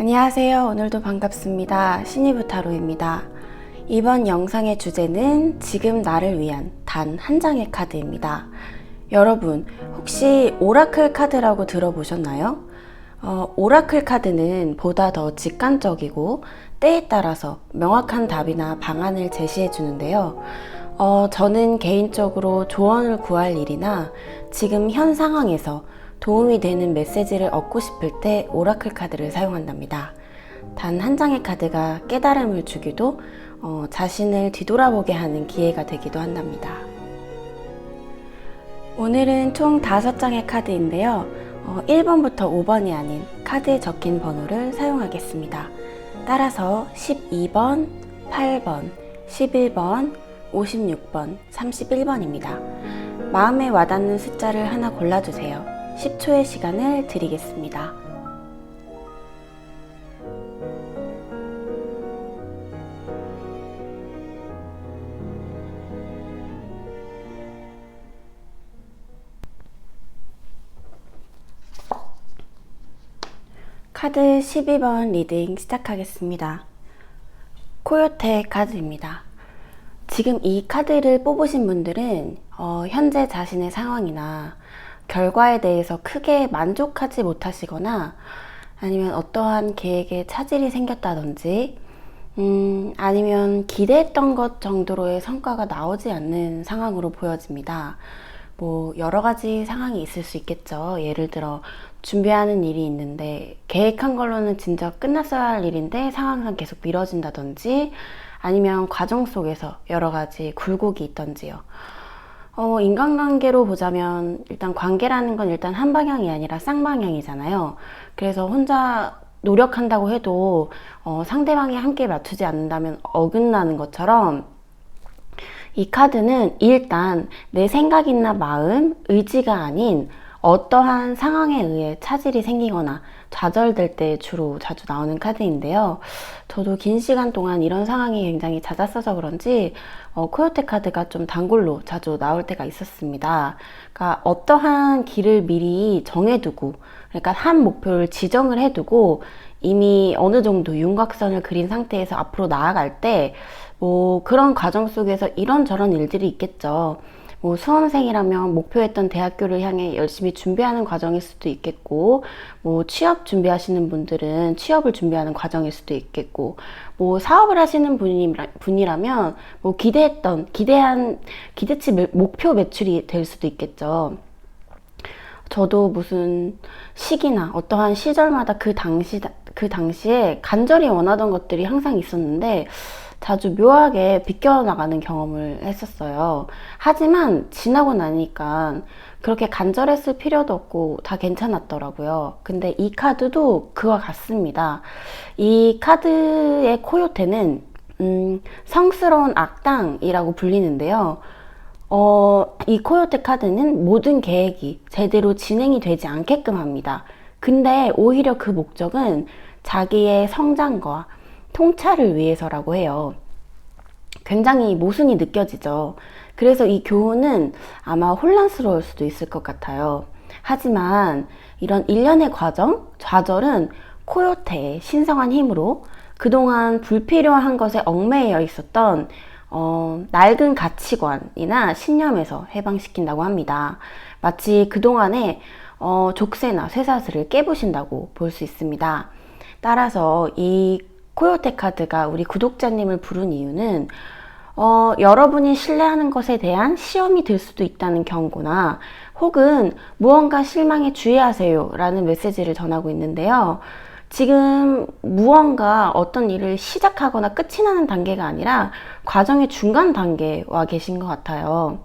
안녕하세요. 오늘도 반갑습니다. 신이부 타로입니다. 이번 영상의 주제는 지금 나를 위한 단 한 장의 카드입니다. 여러분, 혹시 오라클 카드라고 들어보셨나요? 어, 오라클 카드는 보다 더 직관적이고 때에 따라서 명확한 답이나 방안을 제시해 주는데요. 어, 저는 개인적으로 조언을 구할 일이나 지금 현 상황에서 도움이 되는 메시지를 얻고 싶을 때 오라클 카드를 사용한답니다. 단 한 장의 카드가 깨달음을 주기도 어, 자신을 뒤돌아보게 하는 기회가 되기도 한답니다. 오늘은 총 5장의 카드인데요. 어, 1번부터 5번이 아닌 카드에 적힌 번호를 사용하겠습니다. 따라서 12번, 8번, 11번, 56번, 31번입니다. 마음에 와닿는 숫자를 하나 골라주세요. 10초의 시간을 드리겠습니다. 카드 12번 리딩 시작하겠습니다. 코요테 카드입니다. 지금 이 카드를 뽑으신 분들은 어, 현재 자신의 상황이나 결과에 대해서 크게 만족하지 못하시거나 아니면 어떠한 계획에 차질이 생겼다든지 음, 아니면 기대했던 것 정도로의 성과가 나오지 않는 상황으로 보여집니다. 뭐, 여러 가지 상황이 있을 수 있겠죠. 예를 들어, 준비하는 일이 있는데, 계획한 걸로는 진짜 끝났어야 할 일인데, 상황상 계속 미뤄진다든지, 아니면 과정 속에서 여러 가지 굴곡이 있던지요. 어, 인간관계로 보자면 일단 관계라는 건 일단 한 방향이 아니라 쌍방향이잖아요. 그래서 혼자 노력한다고 해도 어, 상대방이 함께 맞추지 않는다면 어긋나는 것처럼 이 카드는 일단 내 생각이나 마음, 의지가 아닌 어떠한 상황에 의해 차질이 생기거나 좌절될 때 주로 자주 나오는 카드인데요. 저도 긴 시간 동안 이런 상황이 굉장히 잦았어서 그런지 어, 코요테 카드가 좀 단골로 자주 나올 때가 있었습니다. 그러니까 어떠한 길을 미리 정해두고 그러니까 한 목표를 지정을 해두고 이미 어느 정도 윤곽선을 그린 상태에서 앞으로 나아갈 때 뭐 그런 과정 속에서 이런저런 일들이 있겠죠. 뭐 수험생이라면 목표했던 대학교를 향해 열심히 준비하는 과정일 수도 있겠고, 뭐 취업 준비하시는 분들은 취업을 준비하는 과정일 수도 있겠고, 뭐 사업을 하시는 분이라, 분이라면 뭐 기대했던, 기대한, 기대치 목표 매출이 될 수도 있겠죠. 저도 무슨 시기나 어떠한 시절마다 그 당시, 그 당시에 간절히 원하던 것들이 항상 있었는데, 자주 묘하게 비껴나가는 경험을 했었어요. 하지만 지나고 나니까 그렇게 간절했을 필요도 없고 다 괜찮았더라고요. 근데 이 카드도 그와 같습니다. 이 카드의 코요테는 음, 성스러운 악당이라고 불리는데요. 어, 이 코요테 카드는 모든 계획이 제대로 진행이 되지 않게끔 합니다. 근데 오히려 그 목적은 자기의 성장과 통찰을 위해서라고 해요. 굉장히 모순이 느껴지죠. 그래서 이 교훈은 아마 혼란스러울 수도 있을 것 같아요. 하지만 이런 일련의 과정, 좌절은 코요테의 신성한 힘으로 그동안 불필요한 것에 얽매여 있었던 어, 낡은 가치관이나 신념에서 해방시킨다고 합니다. 마치 그동안에 어, 족쇄나 쇠사슬을 깨부신다고 볼 수 있습니다. 따라서 이 코요테 카드가 우리 구독자님을 부른 이유는 어, 여러분이 신뢰하는 것에 대한 시험이 될 수도 있다는 경고나 혹은 무언가 실망에 주의하세요 라는 메시지를 전하고 있는데요. 지금 무언가 어떤 일을 시작하거나 끝이 나는 단계가 아니라 과정의 중간 단계에 와 계신 것 같아요.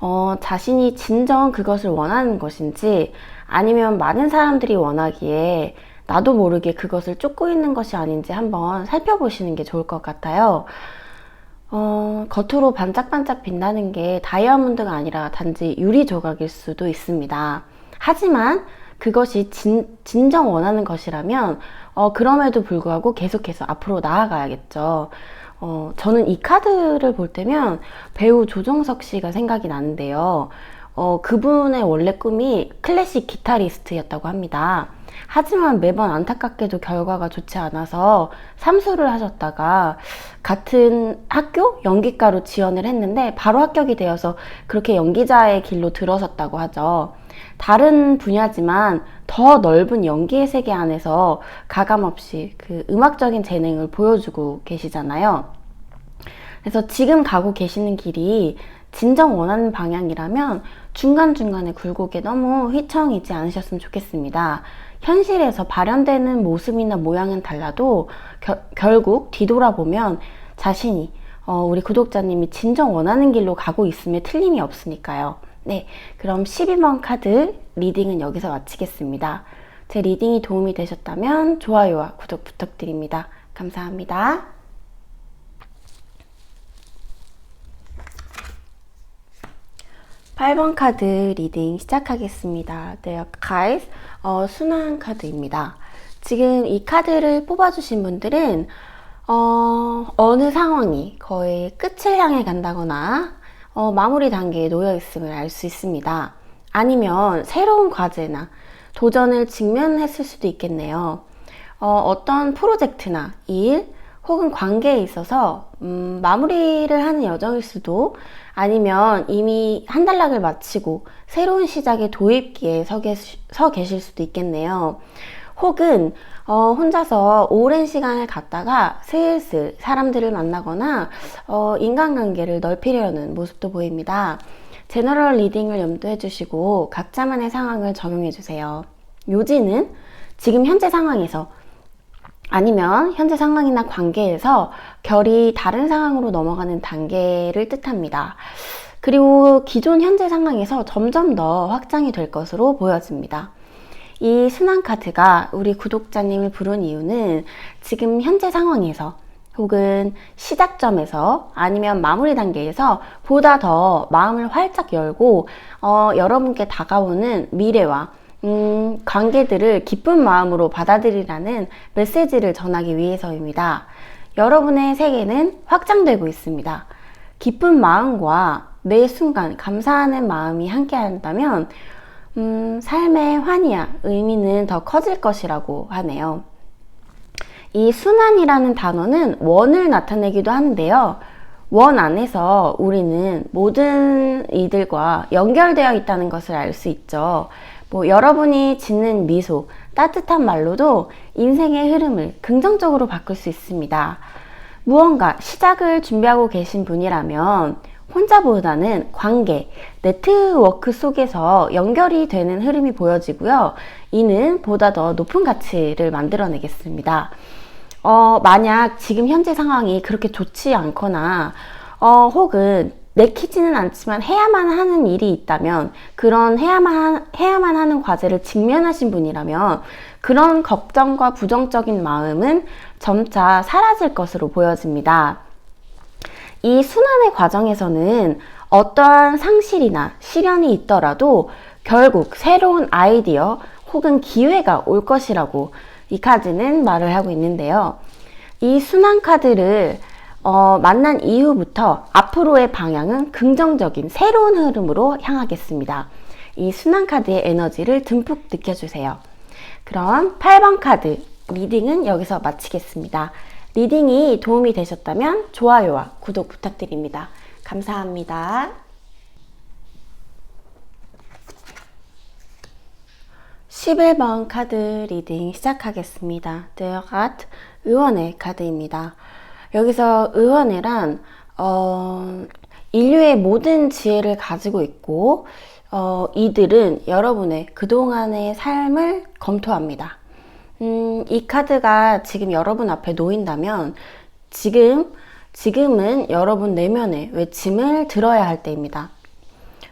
어, 자신이 진정 그것을 원하는 것인지 아니면 많은 사람들이 원하기에 나도 모르게 그것을 쫓고 있는 것이 아닌지 한번 살펴보시는 게 좋을 것 같아요. 어, 겉으로 반짝반짝 빛나는 게 다이아몬드가 아니라 단지 유리 조각일 수도 있습니다. 하지만 그것이 진, 진정 원하는 것이라면, 어, 그럼에도 불구하고 계속해서 앞으로 나아가야겠죠. 어, 저는 이 카드를 볼 때면 배우 조정석 씨가 생각이 나는데요. 어, 그분의 원래 꿈이 클래식 기타리스트였다고 합니다. 하지만 매번 안타깝게도 결과가 좋지 않아서 삼수를 하셨다가 같은 학교 연기과로 지원을 했는데 바로 합격이 되어서 그렇게 연기자의 길로 들어섰다고 하죠. 다른 분야지만 더 넓은 연기의 세계 안에서 가감없이 그 음악적인 재능을 보여주고 계시잖아요. 그래서 지금 가고 계시는 길이 진정 원하는 방향이라면 중간중간에 굴곡에 너무 휘청이지 않으셨으면 좋겠습니다. 현실에서 발현되는 모습이나 모양은 달라도 겨, 결국 뒤돌아보면 자신이 어, 우리 구독자님이 진정 원하는 길로 가고 있음에 틀림이 없으니까요. 네, 그럼 12번 카드 리딩은 여기서 마치겠습니다. 제 리딩이 도움이 되셨다면 좋아요와 구독 부탁드립니다. 감사합니다. 8번 카드 리딩 시작하겠습니다. 네, 가이스 어, 순환 카드입니다. 지금 이 카드를 뽑아주신 분들은 어, 어느 상황이 거의 끝을 향해 간다거나 어, 마무리 단계에 놓여 있음을 알 수 있습니다. 아니면 새로운 과제나 도전을 직면했을 수도 있겠네요. 어, 어떤 프로젝트나 일 혹은 관계에 있어서 음, 마무리를 하는 여정일 수도 아니면 이미 한 단락을 마치고 새로운 시작의 도입기에 서, 계시, 서 계실 수도 있겠네요. 혹은 어, 혼자서 오랜 시간을 갖다가 슬슬 사람들을 만나거나 어, 인간관계를 넓히려는 모습도 보입니다. 제너럴 리딩을 염두해 주시고 각자만의 상황을 적용해 주세요. 요지는 지금 현재 상황에서 아니면 현재 상황이나 관계에서 결이 다른 상황으로 넘어가는 단계를 뜻합니다. 그리고 기존 현재 상황에서 점점 더 확장이 될 것으로 보여집니다. 이 순환 카드가 우리 구독자님을 부른 이유는 지금 현재 상황에서 혹은 시작점에서 아니면 마무리 단계에서 보다 더 마음을 활짝 열고 어, 여러분께 다가오는 미래와 음, 관계들을 기쁜 마음으로 받아들이라는 메시지를 전하기 위해서입니다. 여러분의 세계는 확장되고 있습니다. 기쁜 마음과 매 순간 감사하는 마음이 함께 한다면 음, 삶의 환희와 의미는 더 커질 것이라고 하네요. 이 순환이라는 단어는 원을 나타내기도 하는데요. 원 안에서 우리는 모든 이들과 연결되어 있다는 것을 알 수 있죠. 뭐 여러분이 짓는 미소, 따뜻한 말로도 인생의 흐름을 긍정적으로 바꿀 수 있습니다. 무언가 시작을 준비하고 계신 분이라면 혼자보다는 관계, 네트워크 속에서 연결이 되는 흐름이 보여지고요. 이는 보다 더 높은 가치를 만들어내겠습니다. 어, 만약 지금 현재 상황이 그렇게 좋지 않거나, 어, 혹은 내키지는 않지만 해야만 하는 일이 있다면 그런 해야만 해야만 하는 과제를 직면하신 분이라면 그런 걱정과 부정적인 마음은 점차 사라질 것으로 보여집니다. 이 순환의 과정에서는 어떠한 상실이나 시련이 있더라도 결국 새로운 아이디어 혹은 기회가 올 것이라고 이 카드는 말을 하고 있는데요. 이 순환 카드를 어, 만난 이후부터 앞으로의 방향은 긍정적인 새로운 흐름으로 향하겠습니다. 이 순환 카드의 에너지를 듬뿍 느껴주세요. 그럼 8번 카드 리딩은 여기서 마치겠습니다. 리딩이 도움이 되셨다면 좋아요와 구독 부탁드립니다. 감사합니다. 11번 카드 리딩 시작하겠습니다. 데어갓 의원의 카드입니다. 여기서 의원회란 어, 인류의 모든 지혜를 가지고 있고 어, 이들은 여러분의 그동안의 삶을 검토합니다. 음, 이 카드가 지금 여러분 앞에 놓인다면 지금 지금은 여러분 내면의 외침을 들어야 할 때입니다.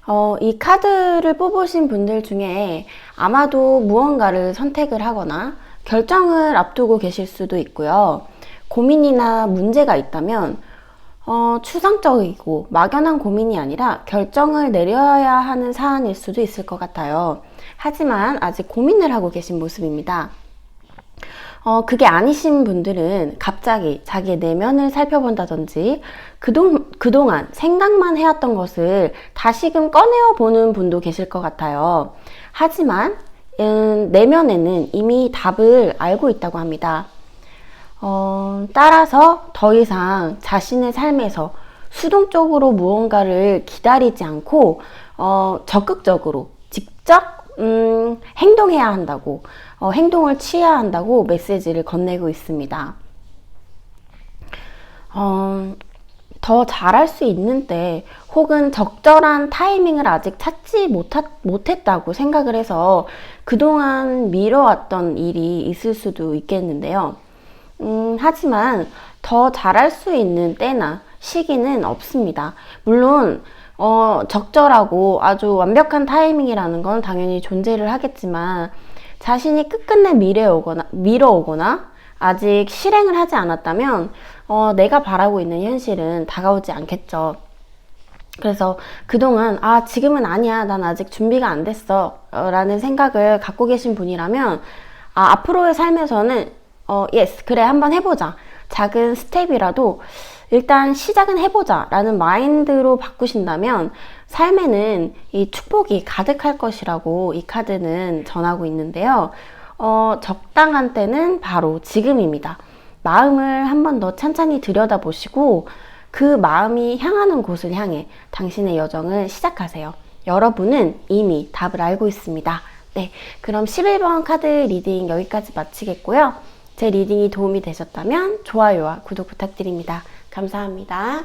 어, 이 카드를 뽑으신 분들 중에 아마도 무언가를 선택을 하거나 결정을 앞두고 계실 수도 있고요. 고민이나 문제가 있다면 어, 추상적이고 막연한 고민이 아니라 결정을 내려야 하는 사안일 수도 있을 것 같아요. 하지만 아직 고민을 하고 계신 모습입니다. 어, 그게 아니신 분들은 갑자기 자기의 내면을 살펴본다든지 그동, 그동안 생각만 해왔던 것을 다시금 꺼내어 보는 분도 계실 것 같아요. 하지만 음, 내면에는 이미 답을 알고 있다고 합니다. 어, 따라서 더 이상 자신의 삶에서 수동적으로 무언가를 기다리지 않고 어, 적극적으로 직접 음, 행동해야 한다고 어, 행동을 취해야 한다고 메시지를 건네고 있습니다. 어, 더 잘할 수 있는 때 혹은 적절한 타이밍을 아직 찾지 못하, 못했다고 생각을 해서 그동안 미뤄왔던 일이 있을 수도 있겠는데요. 음, 하지만 더 잘할 수 있는 때나 시기는 없습니다. 물론 어, 적절하고 아주 완벽한 타이밍이라는 건 당연히 존재를 하겠지만 자신이 끝끝내 미래오거나 미뤄오거나 아직 실행을 하지 않았다면 어, 내가 바라고 있는 현실은 다가오지 않겠죠. 그래서 그동안 아 지금은 아니야 난 아직 준비가 안 됐어 어, 라는 생각을 갖고 계신 분이라면 아 앞으로의 삶에서는 어 예스 그래 한번 해보자 작은 스텝이라도 일단 시작은 해보자 라는 마인드로 바꾸신다면 삶에는 이 축복이 가득할 것이라고 이 카드는 전하고 있는데요. 어, 적당한 때는 바로 지금입니다. 마음을 한 번 더 찬찬히 들여다보시고 그 마음이 향하는 곳을 향해 당신의 여정을 시작하세요. 여러분은 이미 답을 알고 있습니다. 네, 그럼 11번 카드 리딩 여기까지 마치겠고요. 제 리딩이 도움이 되셨다면 좋아요와 구독 부탁드립니다. 감사합니다.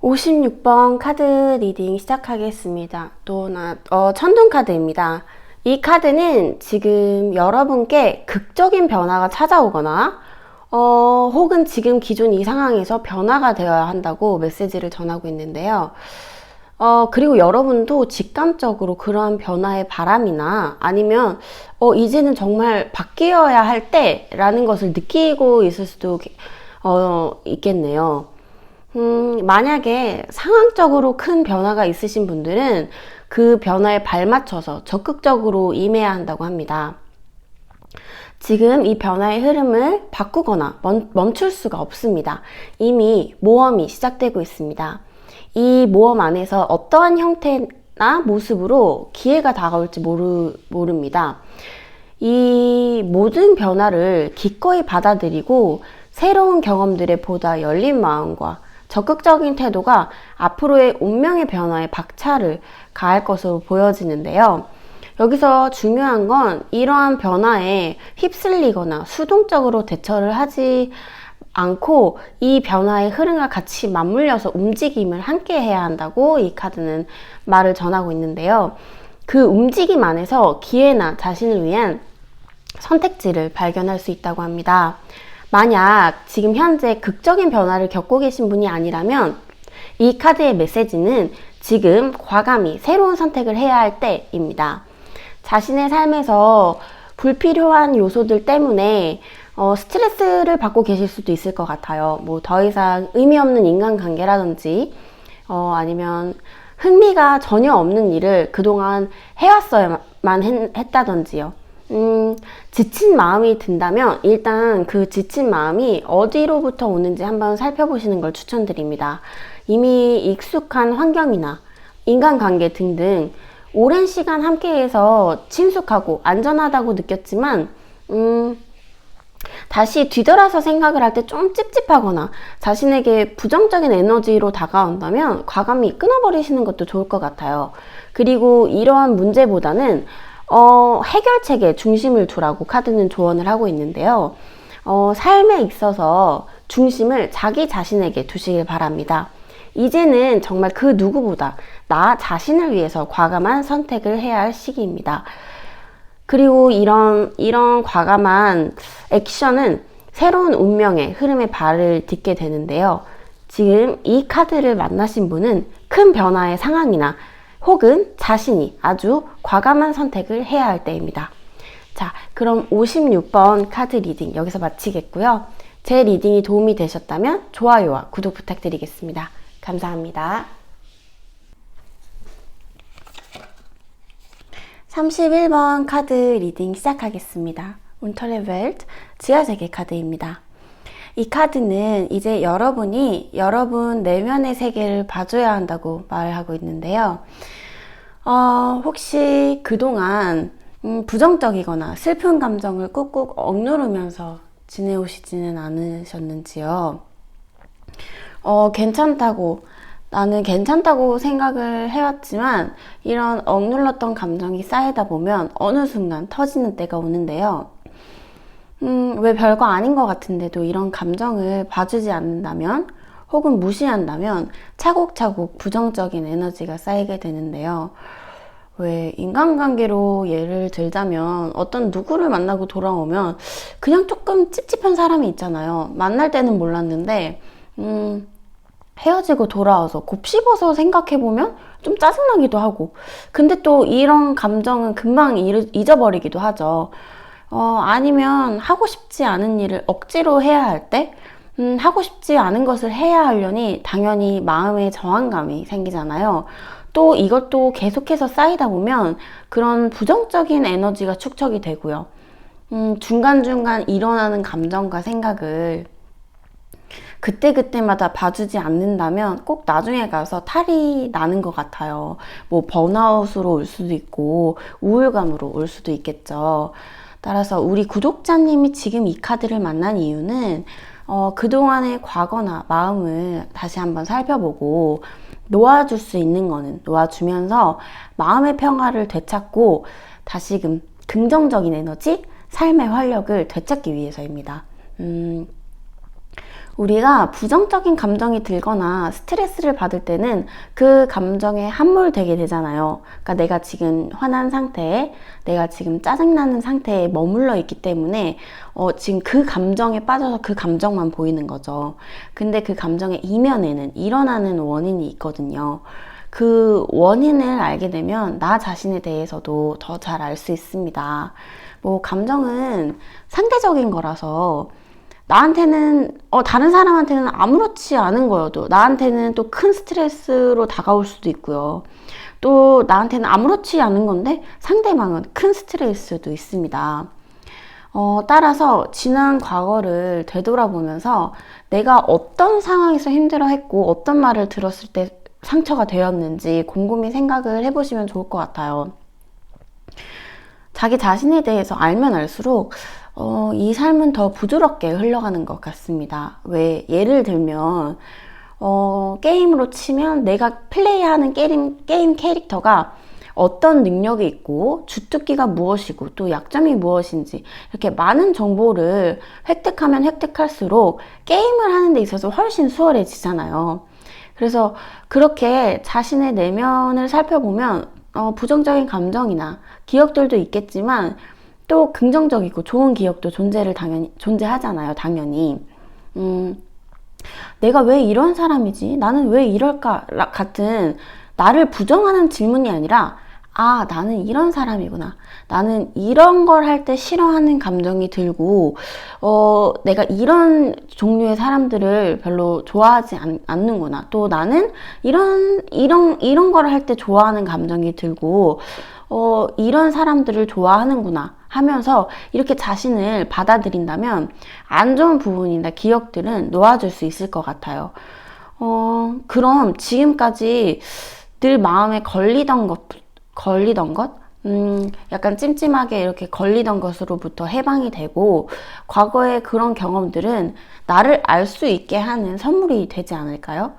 56번 카드 리딩 시작하겠습니다. 또나 어, 천둥 카드입니다. 이 카드는 지금 여러분께 극적인 변화가 찾아오거나 어, 혹은 지금 기존 이 상황에서 변화가 되어야 한다고 메시지를 전하고 있는데요. 어, 그리고 여러분도 직감적으로 그러한 변화의 바람이나 아니면, 어, 이제는 정말 바뀌어야 할 때라는 것을 느끼고 있을 수도, 어, 있겠네요. 음, 만약에 상황적으로 큰 변화가 있으신 분들은 그 변화에 발맞춰서 적극적으로 임해야 한다고 합니다. 지금 이 변화의 흐름을 바꾸거나 멈출 수가 없습니다. 이미 모험이 시작되고 있습니다. 이 모험 안에서 어떠한 형태나 모습으로 기회가 다가올지 모르, 모릅니다. 이 모든 변화를 기꺼이 받아들이고 새로운 경험들에 보다 열린 마음과 적극적인 태도가 앞으로의 운명의 변화에 박차를 가할 것으로 보여지는데요. 여기서 중요한 건 이러한 변화에 휩쓸리거나 수동적으로 대처를 하지 않고 이 변화의 흐름과 같이 맞물려서 움직임을 함께 해야 한다고 이 카드는 말을 전하고 있는데요. 그 움직임 안에서 기회나 자신을 위한 선택지를 발견할 수 있다고 합니다. 만약 지금 현재 극적인 변화를 겪고 계신 분이 아니라면 이 카드의 메시지는 지금 과감히 새로운 선택을 해야 할 때입니다. 자신의 삶에서 불필요한 요소들 때문에 어, 스트레스를 받고 계실 수도 있을 것 같아요. 뭐 더 이상 의미 없는 인간관계라든지 어, 아니면 흥미가 전혀 없는 일을 그동안 해왔어야만 했, 다든지요 음, 지친 마음이 든다면 일단 그 지친 마음이 어디로부터 오는지 한번 살펴보시는 걸 추천드립니다. 이미 익숙한 환경이나 인간관계 등등 오랜 시간 함께해서 친숙하고 안전하다고 느꼈지만 음, 다시 뒤돌아서 생각을 할 때 좀 찝찝하거나 자신에게 부정적인 에너지로 다가온다면 과감히 끊어버리시는 것도 좋을 것 같아요. 그리고 이러한 문제보다는 어, 해결책에 중심을 두라고 카드는 조언을 하고 있는데요. 어, 삶에 있어서 중심을 자기 자신에게 두시길 바랍니다. 이제는 정말 그 누구보다 나 자신을 위해서 과감한 선택을 해야 할 시기입니다. 그리고 이런, 이런 과감한 액션은 새로운 운명의 흐름에 발을 딛게 되는데요. 지금 이 카드를 만나신 분은 큰 변화의 상황이나 혹은 자신이 아주 과감한 선택을 해야 할 때입니다. 자, 그럼 56번 카드 리딩 여기서 마치겠고요. 제 리딩이 도움이 되셨다면 좋아요와 구독 부탁드리겠습니다. 감사합니다. 31번 카드 리딩 시작하겠습니다. 운터레벨트 지하세계 카드입니다. 이 카드는 이제 여러분이 여러분 내면의 세계를 봐줘야 한다고 말을 하고 있는데요. 어, 혹시 그동안 음, 부정적이거나 슬픈 감정을 꾹꾹 억누르면서 지내오시지는 않으셨는지요? 어, 괜찮다고, 나는 괜찮다고 생각을 해왔지만, 이런 억눌렀던 감정이 쌓이다 보면 어느 순간 터지는 때가 오는데요. 음, 왜 별거 아닌 것 같은데도 이런 감정을 봐주지 않는다면, 혹은 무시한다면 차곡차곡 부정적인 에너지가 쌓이게 되는데요. 왜 인간관계로 예를 들자면 어떤 누구를 만나고 돌아오면 그냥 조금 찝찝한 사람이 있잖아요. 만날 때는 몰랐는데 음, 헤어지고 돌아와서 곱씹어서 생각해보면 좀 짜증나기도 하고 근데 또 이런 감정은 금방 잊어버리기도 하죠. 어, 아니면 하고 싶지 않은 일을 억지로 해야 할 때, 음, 하고 싶지 않은 것을 해야 하려니 당연히 마음의 저항감이 생기잖아요. 또 이것도 계속해서 쌓이다 보면 그런 부정적인 에너지가 축적이 되고요. 음, 중간중간 일어나는 감정과 생각을 그때그때마다 봐주지 않는다면 꼭 나중에 가서 탈이 나는 것 같아요. 뭐 번아웃으로 올 수도 있고 우울감으로 올 수도 있겠죠. 따라서 우리 구독자님이 지금 이 카드를 만난 이유는 어, 그동안의 과거나 마음을 다시 한번 살펴보고 놓아줄 수 있는 거는 놓아주면서 마음의 평화를 되찾고 다시금 긍정적인 에너지, 삶의 활력을 되찾기 위해서입니다. 음, 우리가 부정적인 감정이 들거나 스트레스를 받을 때는 그 감정에 함몰되게 되잖아요. 그러니까 내가 지금 화난 상태에, 내가 지금 짜증나는 상태에 머물러 있기 때문에, 어, 지금 그 감정에 빠져서 그 감정만 보이는 거죠. 근데 그 감정의 이면에는 일어나는 원인이 있거든요. 그 원인을 알게 되면 나 자신에 대해서도 더 잘 알 수 있습니다. 뭐, 감정은 상대적인 거라서, 나한테는 어 다른 사람한테는 아무렇지 않은 거여도 나한테는 또 큰 스트레스로 다가올 수도 있고요. 또 나한테는 아무렇지 않은 건데 상대방은 큰 스트레스도 있습니다. 어, 따라서 지난 과거를 되돌아보면서 내가 어떤 상황에서 힘들어했고 어떤 말을 들었을 때 상처가 되었는지 곰곰이 생각을 해보시면 좋을 것 같아요. 자기 자신에 대해서 알면 알수록 어, 이 삶은 더 부드럽게 흘러가는 것 같습니다. 왜 예를 들면 어, 게임으로 치면 내가 플레이하는 게임, 게임 캐릭터가 어떤 능력이 있고 주특기가 무엇이고 또 약점이 무엇인지 이렇게 많은 정보를 획득하면 획득할수록 게임을 하는 데 있어서 훨씬 수월해지잖아요. 그래서 그렇게 자신의 내면을 살펴보면 어, 부정적인 감정이나 기억들도 있겠지만 또 긍정적이고 좋은 기억도 존재를 당연히 존재하잖아요. 당연히. 음, 내가 왜 이런 사람이지? 나는 왜 이럴까? 같은 나를 부정하는 질문이 아니라 아, 나는 이런 사람이구나. 나는 이런 걸 할 때 싫어하는 감정이 들고, 어, 내가 이런 종류의 사람들을 별로 좋아하지 않, 않는구나. 또 나는 이런, 이런, 이런 걸 할 때 좋아하는 감정이 들고, 어, 이런 사람들을 좋아하는구나 하면서 이렇게 자신을 받아들인다면 안 좋은 부분이나 기억들은 놓아줄 수 있을 것 같아요. 어, 그럼 지금까지 늘 마음에 걸리던 것, 걸리던 것? 음, 약간 찜찜하게 이렇게 걸리던 것으로부터 해방이 되고, 과거의 그런 경험들은 나를 알 수 있게 하는 선물이 되지 않을까요?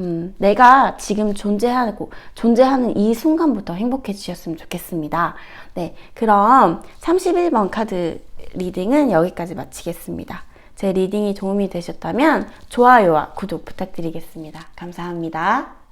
음, 내가 지금 존재하고, 존재하는 이 순간부터 행복해지셨으면 좋겠습니다. 네, 그럼 31번 카드 리딩은 여기까지 마치겠습니다. 제 리딩이 도움이 되셨다면 좋아요와 구독 부탁드리겠습니다. 감사합니다.